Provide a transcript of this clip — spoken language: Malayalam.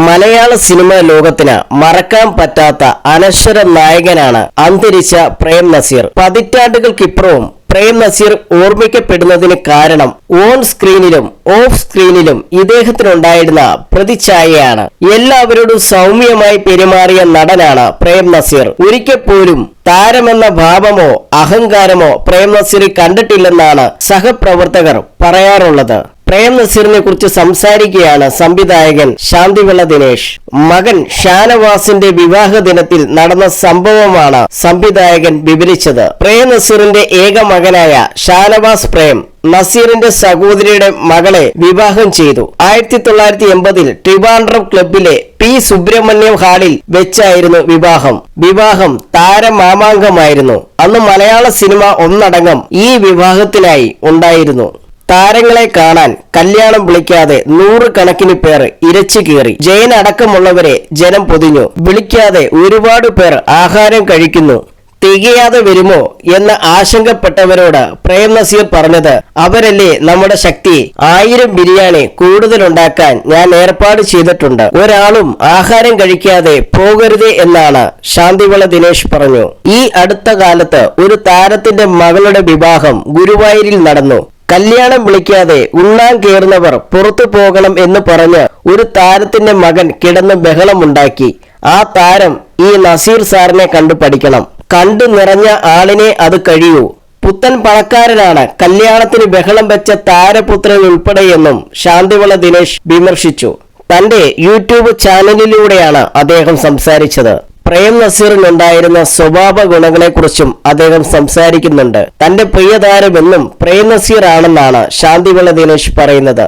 മലയാള സിനിമാ ലോകത്തിന് മറക്കാൻ പറ്റാത്ത അനശ്വര നായകനാണ് അന്തരിച്ച പ്രേം നസീർ. പതിറ്റാണ്ടുകൾക്കിപ്പുറവും പ്രേം നസീർ ഓർമ്മിക്കപ്പെടുന്നതിന് കാരണം ഓൺ സ്ക്രീനിലും ഓഫ് സ്ക്രീനിലും ഇദ്ദേഹത്തിനുണ്ടായിരുന്ന പ്രതിച്ഛായയാണ്. എല്ലാവരോടും സൗമ്യമായി പെരുമാറിയ നടനാണ് പ്രേം നസീർ. ഒരിക്കൽ പോലും താരമെന്ന ഭാവമോ അഹങ്കാരമോ പ്രേം നസീർ കണ്ടിട്ടില്ലെന്നാണ് സഹപ്രവർത്തകർ പറയാറുള്ളത്. പ്രേം നസീറിനെ കുറിച്ച് സംസാരിക്കുകയാണ് സംവിധായകൻ ശാന്തിവിള ദിനേശ് മകൻ ഷാനവാസിന്റെ വിവാഹ ദിനത്തിൽ നടന്ന സംഭവമാണ് സംവിധായകൻ വിവരിച്ചത്. പ്രേം നസീറിന്റെ ഏക മകനായ ഷാനവാസ് പ്രേം നസീറിന്റെ സഹോദരിയുടെ മകളെ വിവാഹം ചെയ്തു. ആയിരത്തി തൊള്ളായിരത്തി എൺപതിൽ ട്രിവാൻഡ്രം ക്ലബിലെ പി സുബ്രഹ്മണ്യം ഹാളിൽ വെച്ചായിരുന്നു വിവാഹം. വിവാഹം താരമാമാങ്കമായിരുന്നു. അന്ന് മലയാള സിനിമ ഒന്നടങ്കം ഈ വിവാഹത്തിനായി ഉണ്ടായിരുന്നു. താരങ്ങളെ കാണാൻ കല്യാണം വിളിക്കാതെ നൂറുകണക്കിന് പേർ ഇരച്ചു കീറി. ജയൻ അടക്കമുള്ളവരെ ജനം പൊതിഞ്ഞു. വിളിക്കാതെ ഒരുപാട് പേർ ആഹാരം കഴിക്കുന്നു. തികയാതെ വരുമോ എന്ന് ആശങ്കപ്പെട്ടവരോട് പ്രേം നസീർ പറഞ്ഞത് അവരല്ലേ നമ്മുടെ ശക്തി? ആയിരം ബിരിയാണി കൂടുതൽ ഉണ്ടാക്കാൻ ഞാൻ ഏർപ്പാട് ചെയ്തിട്ടുണ്ട്. ഒരാളും ആഹാരം കഴിക്കാതെ പോകരുത് എന്നാണ് ശാന്തിവിള ദിനേശ് പറഞ്ഞു. ഈ അടുത്ത കാലത്ത് ഒരു താരത്തിന്റെ മകളുടെ വിവാഹം ഗുരുവായൂരിൽ നടന്നു. കല്യാണം വിളിക്കാതെ ഉള്ളാൻ കയറുന്നവർ പുറത്തു പോകണം എന്ന് പറഞ്ഞ് ഒരു താരത്തിന്റെ മകൻ കിടന്ന് ബഹളമുണ്ടാക്കി. ആ താരം ഈ നസീർ സാറിനെ കണ്ടു പഠിക്കണം. കണ്ടു നിറഞ്ഞ ആളിനെ അത് കഴിയൂ. പുത്തൻ പണക്കാരനാണ് കല്യാണത്തിന് ബഹളം വെച്ച താരപുത്രൻ ഉൾപ്പെടെയെന്നും ശാന്തിവള ദിനേശ് വിമർശിച്ചു. തന്റെ യൂട്യൂബ് ചാനലിലൂടെയാണ് അദ്ദേഹം സംസാരിച്ചത്. പ്രേം നസീറിനുണ്ടായിരുന്ന സ്വഭാവ ഗുണങ്ങളെക്കുറിച്ചും അദ്ദേഹം സംസാരിക്കുന്നുണ്ട്. തന്റെ പ്രിയതാരമെന്നും പ്രേം നസീർ ആണെന്നാണ് ശാന്തിവിള ദിനേശ് പറയുന്നത്.